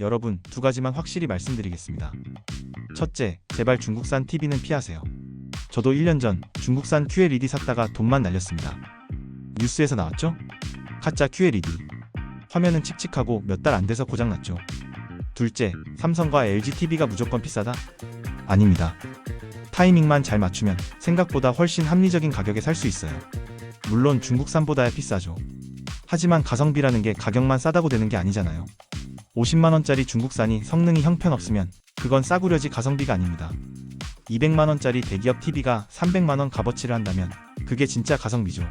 여러분, 두 가지만 확실히 말씀드리겠습니다. 첫째, 제발 중국산 TV는 피하세요. 저도 1년 전 중국산 QLED 샀다가 돈만 날렸습니다. 뉴스에서 나왔죠? 가짜 QLED. 화면은 칙칙하고 몇 달 안 돼서 고장났죠. 둘째, 삼성과 LG TV가 무조건 비싸다? 아닙니다. 타이밍만 잘 맞추면 생각보다 훨씬 합리적인 가격에 살 수 있어요. 물론 중국산보다야 비싸죠. 하지만 가성비라는 게 가격만 싸다고 되는 게 아니잖아요. 50만원짜리 중국산이 성능이 형편없으면 그건 싸구려지 가성비가 아닙니다. 200만원짜리 대기업 TV가 300만원 값어치를 한다면 그게 진짜 가성비죠.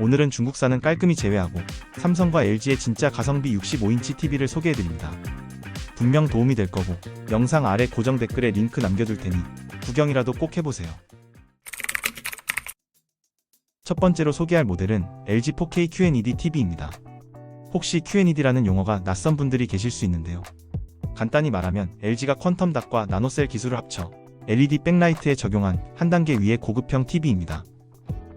오늘은 중국산은 깔끔히 제외하고 삼성과 LG의 진짜 가성비 65인치 TV를 소개해드립니다. 분명 도움이 될 거고 영상 아래 고정 댓글에 링크 남겨둘 테니 구경이라도 꼭 해보세요. 첫 번째로 소개할 모델은 LG 4K QNED TV입니다. 혹시 QNED라는 용어가 낯선 분들이 계실 수 있는데요. 간단히 말하면 LG가 퀀텀 닷과 나노셀 기술을 합쳐 LED 백라이트에 적용한 한 단계 위의 고급형 TV입니다.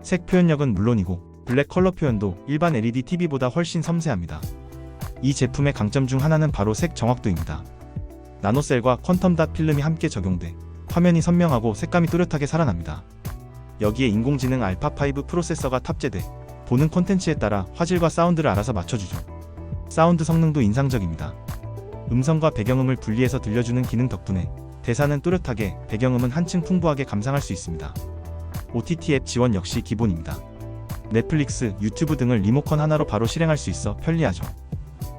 색 표현력은 물론이고 블랙 컬러 표현도 일반 LED TV보다 훨씬 섬세합니다. 이 제품의 강점 중 하나는 바로 색 정확도입니다. 나노셀과 퀀텀 닷 필름이 함께 적용돼 화면이 선명하고 색감이 뚜렷하게 살아납니다. 여기에 인공지능 알파5 프로세서가 탑재돼 보는 콘텐츠에 따라 화질과 사운드를 알아서 맞춰주죠. 사운드 성능도 인상적입니다. 음성과 배경음을 분리해서 들려주는 기능 덕분에 대사는 뚜렷하게 배경음은 한층 풍부하게 감상할 수 있습니다. OTT 앱 지원 역시 기본입니다. 넷플릭스, 유튜브 등을 리모컨 하나로 바로 실행할 수 있어 편리하죠.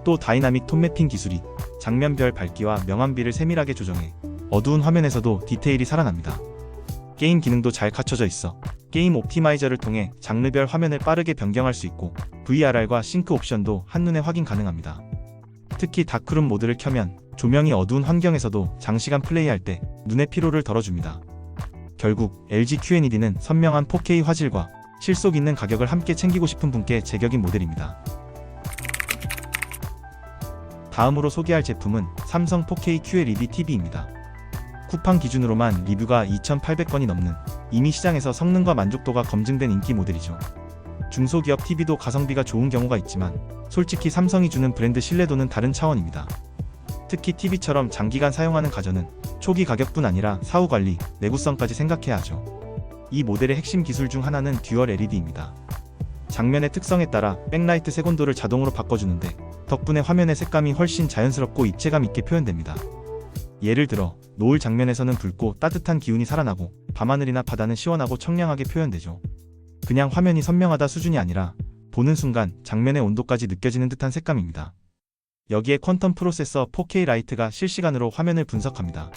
또 다이나믹 톤 매핑 기술이 장면별 밝기와 명암비를 세밀하게 조정해 어두운 화면에서도 디테일이 살아납니다. 게임 기능도 잘 갖춰져 있어 게임 옵티마이저를 통해 장르별 화면을 빠르게 변경할 수 있고 VRR과 싱크 옵션도 한눈에 확인 가능합니다. 특히 다크룸 모드를 켜면 조명이 어두운 환경에서도 장시간 플레이할 때 눈의 피로를 덜어줍니다. 결국 LG QNED는 선명한 4K 화질과 실속 있는 가격을 함께 챙기고 싶은 분께 제격인 모델입니다. 다음으로 소개할 제품은 삼성 4K QLED TV입니다. 쿠팡 기준으로만 리뷰가 2,800건이 넘는 이미 시장에서 성능과 만족도가 검증된 인기 모델이죠. 중소기업 TV도 가성비가 좋은 경우가 있지만 솔직히 삼성이 주는 브랜드 신뢰도는 다른 차원입니다. 특히 TV처럼 장기간 사용하는 가전은 초기 가격뿐 아니라 사후 관리, 내구성까지 생각해야 하죠. 이 모델의 핵심 기술 중 하나는 듀얼 LED입니다. 장면의 특성에 따라 백라이트 색온도를 자동으로 바꿔주는데 덕분에 화면의 색감이 훨씬 자연스럽고 입체감 있게 표현됩니다. 예를 들어 노을 장면에서는 붉고 따뜻한 기운이 살아나고 밤하늘이나 바다는 시원하고 청량하게 표현되죠. 그냥 화면이 선명하다 수준이 아니라 보는 순간 장면의 온도까지 느껴지는 듯한 색감입니다. 여기에 퀀텀 프로세서 4K 라이트가 실시간으로 화면을 분석합니다.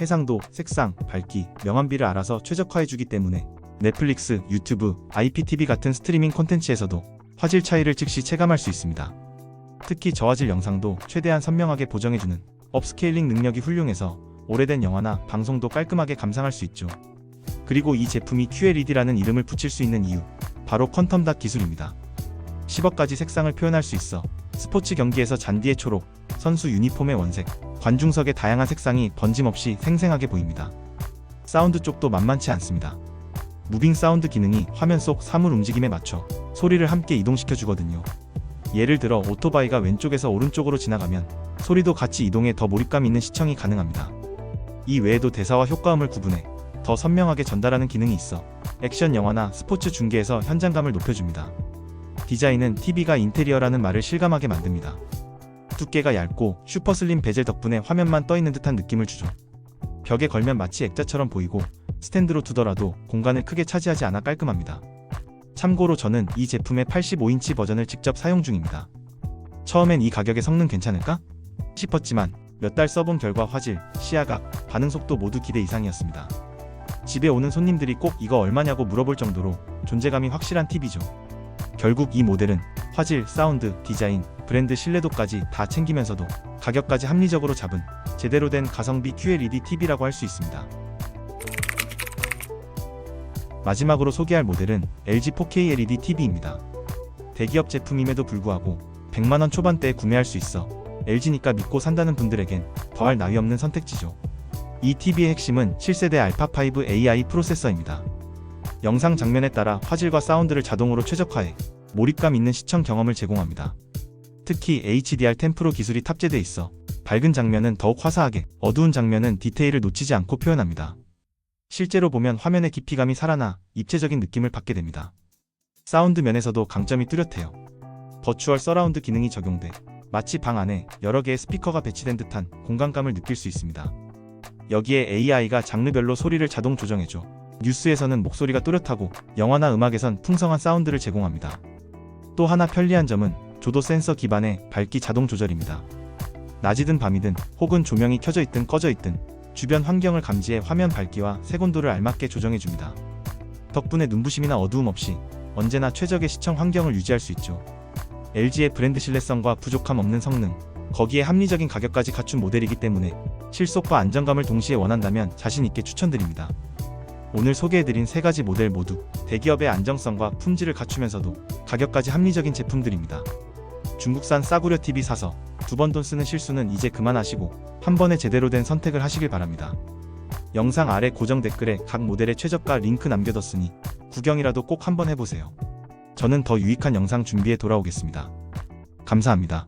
해상도, 색상, 밝기, 명암비를 알아서 최적화해주기 때문에 넷플릭스, 유튜브, IPTV 같은 스트리밍 콘텐츠에서도 화질 차이를 즉시 체감할 수 있습니다. 특히 저화질 영상도 최대한 선명하게 보정해주는 업스케일링 능력이 훌륭해서 오래된 영화나 방송도 깔끔하게 감상할 수 있죠. 그리고 이 제품이 QLED라는 이름을 붙일 수 있는 이유, 바로 퀀텀 닷 기술입니다. 10억가지 색상을 표현할 수 있어 스포츠 경기에서 잔디의 초록, 선수 유니폼의 원색, 관중석의 다양한 색상이 번짐없이 생생하게 보입니다. 사운드 쪽도 만만치 않습니다. 무빙 사운드 기능이 화면 속 사물 움직임에 맞춰 소리를 함께 이동시켜 주거든요. 예를 들어 오토바이가 왼쪽에서 오른쪽으로 지나가면 소리도 같이 이동해 더 몰입감 있는 시청이 가능합니다. 이 외에도 대사와 효과음을 구분해 더 선명하게 전달하는 기능이 있어 액션 영화나 스포츠 중계에서 현장감을 높여줍니다. 디자인은 TV가 인테리어라는 말을 실감하게 만듭니다. 두께가 얇고 슈퍼슬림 베젤 덕분에 화면만 떠있는 듯한 느낌을 주죠. 벽에 걸면 마치 액자처럼 보이고 스탠드로 두더라도 공간을 크게 차지하지 않아 깔끔합니다. 참고로 저는 이 제품의 85인치 버전을 직접 사용 중입니다. 처음엔 이 가격에 성능 괜찮을까? 싶었지만 몇 달 써본 결과 화질, 시야각, 반응 속도 모두 기대 이상이었습니다. 집에 오는 손님들이 꼭 이거 얼마냐고 물어볼 정도로 존재감이 확실한 TV죠. 결국 이 모델은 화질, 사운드, 디자인, 브랜드 신뢰도까지 다 챙기면서도 가격까지 합리적으로 잡은 제대로 된 가성비 QLED TV라고 할 수 있습니다. 마지막으로 소개할 모델은 LG 4K LED TV입니다. 대기업 제품임에도 불구하고 100만원 초반대에 구매할 수 있어 LG니까 믿고 산다는 분들에겐 더할 나위 없는 선택지죠. 이 TV의 핵심은 7세대 알파5 AI 프로세서입니다. 영상 장면에 따라 화질과 사운드를 자동으로 최적화해 몰입감 있는 시청 경험을 제공합니다. 특히 HDR10 프로 기술이 탑재돼 있어 밝은 장면은 더욱 화사하게, 어두운 장면은 디테일을 놓치지 않고 표현합니다. 실제로 보면 화면의 깊이감이 살아나 입체적인 느낌을 받게 됩니다. 사운드 면에서도 강점이 뚜렷해요. 버추얼 서라운드 기능이 적용돼 마치 방 안에 여러 개의 스피커가 배치된 듯한 공간감을 느낄 수 있습니다. 여기에 AI가 장르별로 소리를 자동 조정해줘 뉴스에서는 목소리가 또렷하고 영화나 음악에선 풍성한 사운드를 제공합니다. 또 하나 편리한 점은 조도 센서 기반의 밝기 자동 조절입니다. 낮이든 밤이든 혹은 조명이 켜져 있든 꺼져 있든 주변 환경을 감지해 화면 밝기와 색온도를 알맞게 조정해줍니다. 덕분에 눈부심이나 어두움 없이 언제나 최적의 시청 환경을 유지할 수 있죠. LG의 브랜드 신뢰성과 부족함 없는 성능, 거기에 합리적인 가격까지 갖춘 모델이기 때문에 실속과 안정감을 동시에 원한다면 자신 있게 추천드립니다. 오늘 소개해드린 세 가지 모델 모두 대기업의 안정성과 품질을 갖추면서도 가격까지 합리적인 제품들입니다. 중국산 싸구려 TV 사서 두 번 돈 쓰는 실수는 이제 그만하시고 한 번에 제대로 된 선택을 하시길 바랍니다. 영상 아래 고정 댓글에 각 모델의 최저가 링크 남겨뒀으니 구경이라도 꼭 한번 해보세요. 저는 더 유익한 영상 준비해 돌아오겠습니다. 감사합니다.